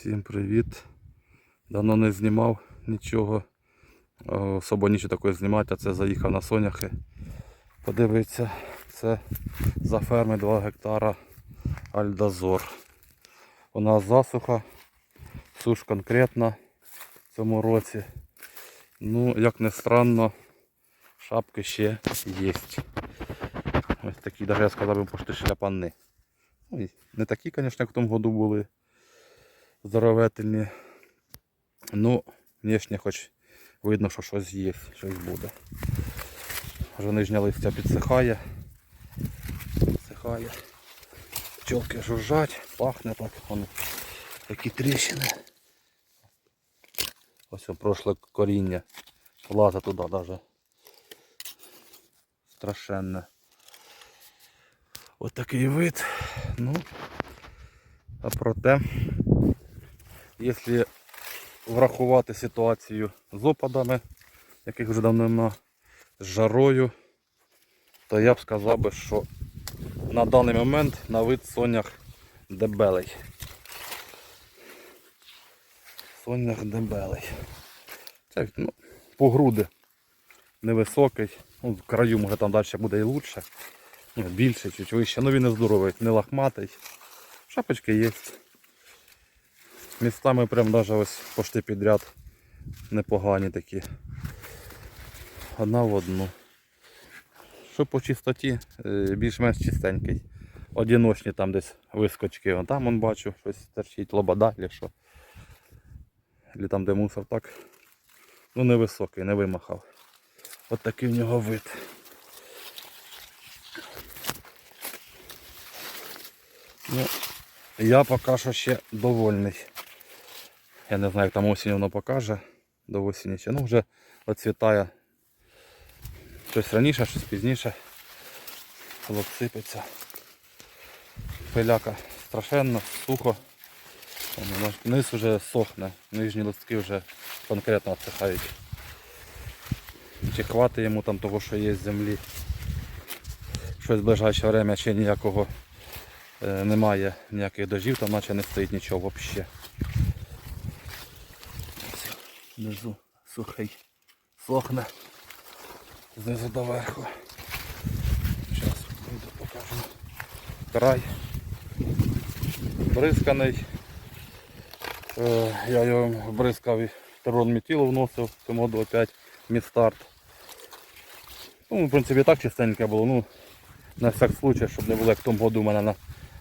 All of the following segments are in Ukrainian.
Всім привіт. Давно не знімав нічого. Особо нічого такого знімати, а це заїхав на соняхи. Подивитися, це за ферми 2 гектара Альдазор. У нас засуха, суш конкретна в цьому році. Ну, як не странно, шапки ще є. Ось такі, навіть я сказав пошти шляпани. Ну, не такі, звісно, як в тому году були здоровительні. Ну, внешне хоч видно, що щось є, щось буде. Вже нижня листя підсихає. Підсихає. Пчелки жужжать, пахне так, воно такі тріщини. Ось о, прошле коріння. Влазить туди навіть. Страшенне. Ось такий вид. Ну, а проте, якщо врахувати ситуацію з опадами, яких вже давно нема, з жарою, то я б сказав би, що на даний момент на вид сонях дебелий. Сонях дебелий. Це ну, по груди невисокий. Ну, в краю може там далі буде і. Ну, більше, чуть вище. Ну він не здоровий, не лохматий. Шапочки є. Містами прям даже ось пошти підряд непогані такі. Одна в одну. Що по чистоті, е, більш-менш чистенький. Одиночні там десь вискочки. Вон там он бачу, щось торчить, лобода, чи що. Или там де мусор так. Ну невисокий, не вимахав. От такий в нього вид. Ну, я поки що ще довольний. Я не знаю, як там осінь воно покаже. До осені ще. Ну вже оцвітає щось раніше, щось пізніше. Лоб. Пиляка страшенно, сухо. Низ вже сохне, нижні листки вже конкретно відсихають. Чи хватить йому там того, що є з землі. Щось в ближайше время ще ніякого е, немає ніяких дождів, там наче не стоїть нічого взагалі. Внизу сухий, сохне. Знизу до верху. Зараз вийду покажу. Край. Бризканий. Е, Я його бризкав і терон метілу вносив цьому году опять мідстарт. Ну, в принципі, так чистеньке було, ну, на всяк случай, щоб не було, як в тому году у мене на,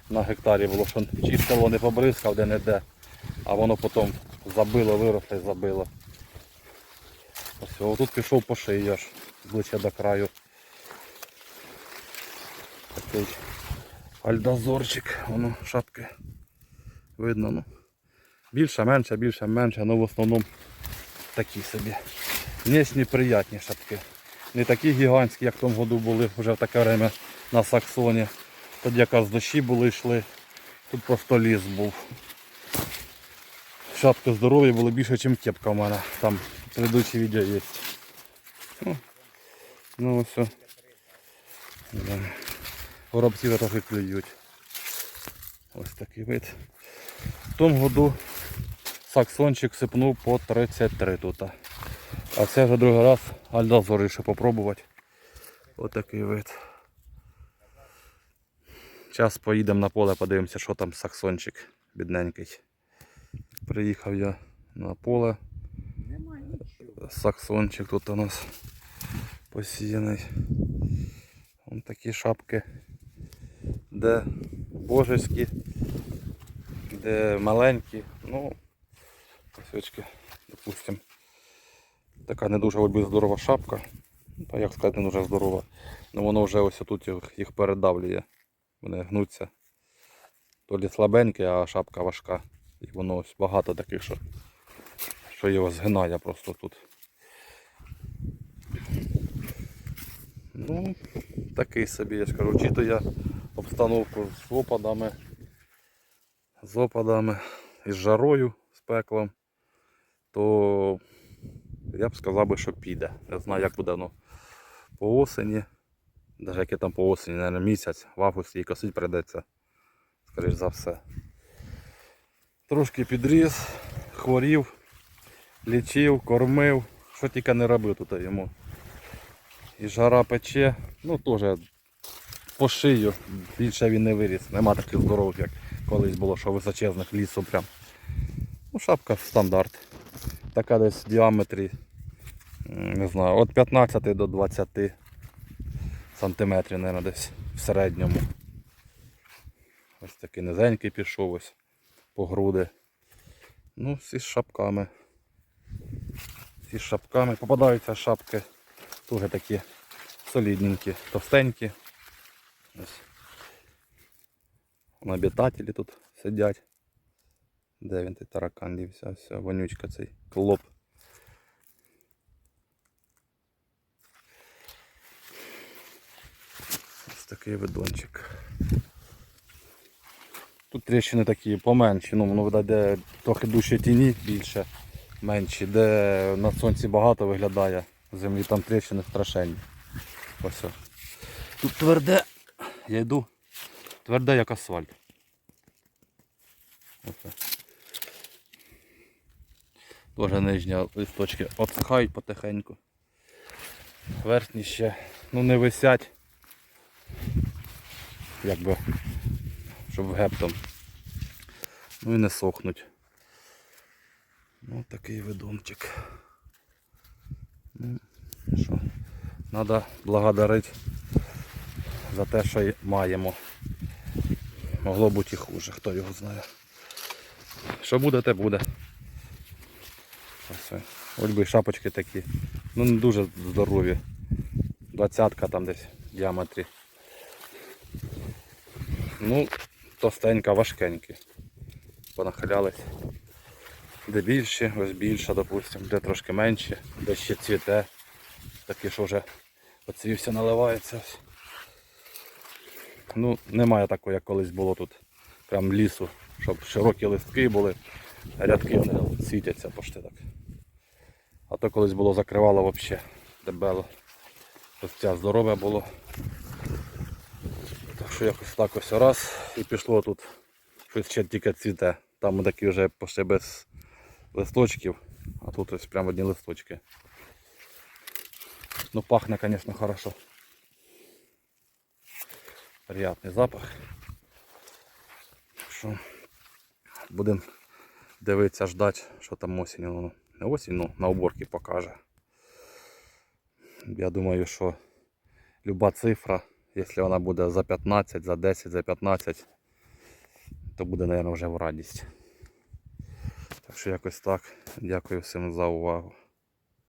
на гектарі було, що чистило не побризкав де-не-де, а воно потім забило, виросло і забило. Ось, о, тут пішов по шиї аж, ближче до краю. Такий альдозорчик, воно шапки видно. ну. Більше, менше, більше, менше, ну в основному такі собі. Внешні приятні шапки. Не такі гігантські, як в тому году були вже в таке время на Саксоні. Тоді якраз дощі були йшли. Тут просто ліс був. Шапки здорові були більше, ніж кепка в мене. Там предыдущее відео є. Ну, ну о. Да. Горобці трохи клюють. Ось такий вид. В тому году саксончик сипнув по 33 тут. А це вже другий раз альдазор вирішив попробувати. Такий вид. Зараз поїдемо на поле, подивимося, що там саксончик бідненький. Приїхав я на поле. Саксончик тут у нас посіяний. Ось такі шапки, де божеські, де маленькі. Ну, косячки, допустим. Така не дуже здорова шапка. Та як сказати, не дуже здорова. Ну воно вже ось тут їх передавлює. Вони гнуться. Толі слабенькі, а шапка важка. І воно ось багато таких, що, що його згинає просто тут. Ну, такий собі, я ж кажу, чито я обстановку з опадами, з опадами, із жарою, з пеклом, то я б сказав би, що піде. Не знаю, як буде воно по осені. Навіть яке там по осені, мабуть, місяць, в августі і косить прийдеться, скоріш за все. Трошки підріс, хворів, лічив, кормив, що тільки не робив тут йому. І жара пече, ну теж по шию більше він не виріс. Нема таких здорових, як колись було, що височезних лісу прям. Ну, шапка стандарт. Така десь в діаметрі, не знаю, від 15 до 20 сантиметрів, мабуть, десь в середньому. Ось такий низенький пішов ось по груди. Ну, всі з шапками. Всі з шапками. Попадаються шапки теж такі солідненькі, товстенькі. Ось. Обітателі тут сидять. Де він той таракан дівся? Все, вонючка цей клоп. Ось такий видончик. Тут тріщини такі поменші, ну воно видать, де трохи дужче тіні більше, менші, де на сонці багато виглядає землі, там тріщини страшенні. Ось. Тут тверде, я йду, тверде як асфальт. Ось. Тоже нижні листочки обсихають потихеньку. Верхні ще ну не висять. Якби щоб гептом. Ну і не сохнуть. Ну такий видумчик. Що, треба благодарити за те, що маємо. Могло бути і хуже, хто його знає. Що буде, те буде. Ось, ось би шапочки такі. Ну не дуже здорові. Двадцятка там десь в діаметрі. Ну, товстенька, важкенькі. Понахилялись. Де більші, ось більше, допустимо, де трошки менші, де ще цвіте. Такі, що вже оцвівся, наливається. Ну, немає такого, як колись було тут. Прям лісу, щоб широкі листки були, рядки вони світяться почти так. А то колись було закривало взагалі дебело. Ось ця здорове було. Так що якось так ось раз і пішло тут щось ще тільки цвіте. Там такі вже почти без листочків, а тут ось прямо одні листочки. Ну пахне, звісно, хорошо. Приятний запах. Що будемо дивитися, ждати, що там осінь. Ну, не осінь, ну на уборці покаже. Я думаю, що люба цифра, якщо вона буде за 15, за 10, за 15, то буде, мабуть, вже в радість. Що якось так. Дякую всім за увагу.